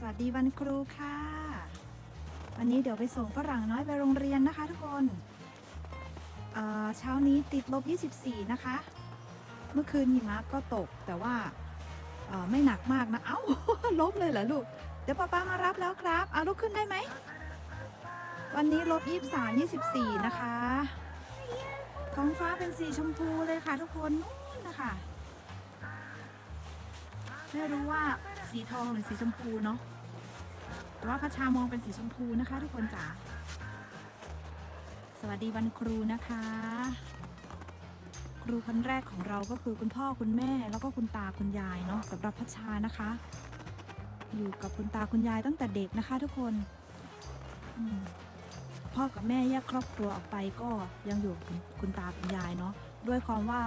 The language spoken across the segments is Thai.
สวัสดีวันครูค่ะ วันนี้เดี๋ยวไปส่งฝรั่งน้อยไปโรงเรียนนะคะทุกคนเช้านี้ติดลบ 24 นะคะ เมื่อคืนหิมะก็ตกแต่ว่าไม่หนักมากนะ เอ้าลบเลยเหรอลูก เดี๋ยวป้าป้ามารับแล้วครับ เอาลุกขึ้นได้ไหม วันนี้ลบ 23 24 นะคะ ท้องฟ้าเป็นสีชมพูเลยค่ะทุกคนนู่นนะคะ ไม่รู้ว่าสีทองหรือสีชมพูเนาะแต่ว่าพระชามองเป็นสีชมพูนะคะ ทุกคนจ๋าสวัสดีวันครูนะคะ ครูคนแรกของเราก็คือคุณพ่อคุณแม่แล้วก็คุณตาคุณยายเนาะสำหรับพัชชานะคะ อยู่กับคุณตาคุณยายตั้งแต่เด็กนะคะ ทุกคนพ่อกับแม่แยกครอบครัวออกไปก็ยังอยู่กับคุณตาคุณยายเนาะด้วยความว่า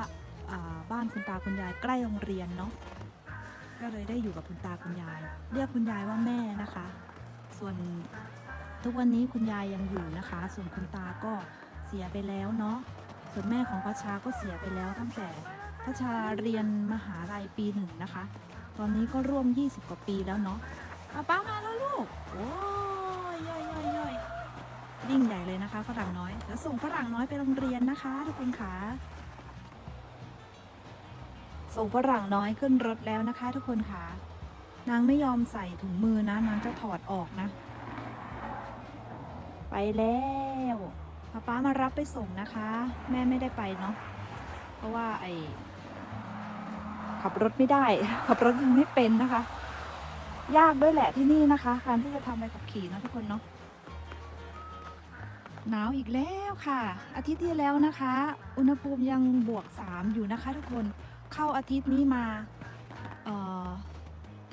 บ้านคุณตาคุณยายใกล้โรงเรียนเนาะ ก็เลยได้อยู่กับคุณตาคุณยาย เรียกคุณยายว่าแม่นะคะ ส่วนทุกวันนี้คุณยายยังอยู่นะคะ ส่วนคุณตาก็เสียไปแล้วเนาะส่วนแม่ของพัชชาก็เสียไปแล้วตั้งแต่พัชชาเรียนมหาลัยปีหนึ่งนะคะ ตอนนี้ก็ร่วม 20 กว่าปีแล้วเนาะป้าป้ามาแล้วลูกโอ้ยย่อยย่อยย่อยยิ่งใหญ่เลยนะคะฝรั่งน้อยแล้วส่งฝรั่งน้อยไปโรงเรียนนะคะ ทุกคนค่ะ ส่งฝรั่งน้อยขึ้นรถแล้วนะคะ ทุกคนค่ะ นางไม่ยอมใส่ถุงมือนะ นางจะถอดออกนะ ไปแล้วป้าป้ามารับไปส่งนะคะ แม่ไม่ได้ไปเนาะเพราะว่าไอขับรถไม่ได้ ขับรถยังไม่เป็นนะคะ ยากด้วยแหละที่นี่นะคะ การที่จะทำใบขับขี่นะทุกคนเนาะหนาวอีกแล้วค่ะ อาทิตย์ที่แล้วนะคะ อุณหภูมิยังบวก 3 อยู่นะคะทุกคน เข้าอาทิตย์นี้มา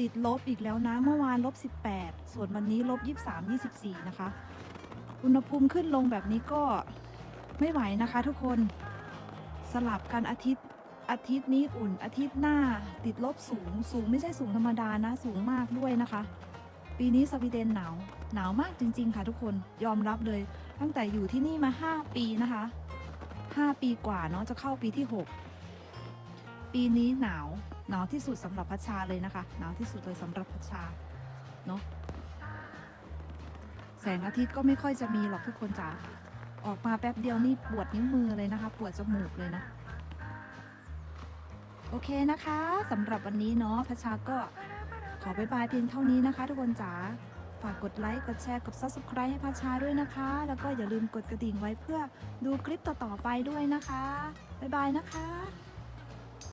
ติดลบอีกแล้วนะ เมื่อวานลบ 18 ส่วนวันนี้ลบ 23 24 นะคะ อุณหภูมิขึ้นลงแบบนี้ก็ไม่ไหวนะคะทุกคนสลับกันอาทิตย์อาทิตย์นี้อุ่นอาทิตย์หน้าติดลบสูง สูงไม่ใช่สูงธรรมดานะ สูงมากด้วยนะคะ ปีนี้สวีเดนหนาวหนาวมากจริง ๆ ค่ะทุกคนยอมรับเลย ตั้งแต่อยู่ที่นี่มา 5 ปีนะคะ 5 ปีกว่าเนาะจะเข้าปีที่ 6 ปีนี้หนาวหนาวที่สุดสำหรับพัชชาเลยนะคะ หนาวที่สุดเลยสำหรับพัชชาเนาะแสงอาทิตย์ก็ไม่ค่อยจะมีหรอกทุกคนจ๋าออกมาแป๊บเดียวนี่ปวดนิ้วมือเลยนะคะ ปวดจมูกเลยนะ โอเคนะคะสำหรับวันนี้เนาะพัชชาก็ขอบายบายเพียงเท่านี้นะคะ ทุกคนจ๋าฝากกดไลค์ กดแชร์ กด subscribe ให้พัชชาด้วยนะคะ แล้วก็อย่าลืมกดกระดิ่งไว้เพื่อดูคลิปต่อๆไปด้วยนะคะ บ๊ายบายนะคะ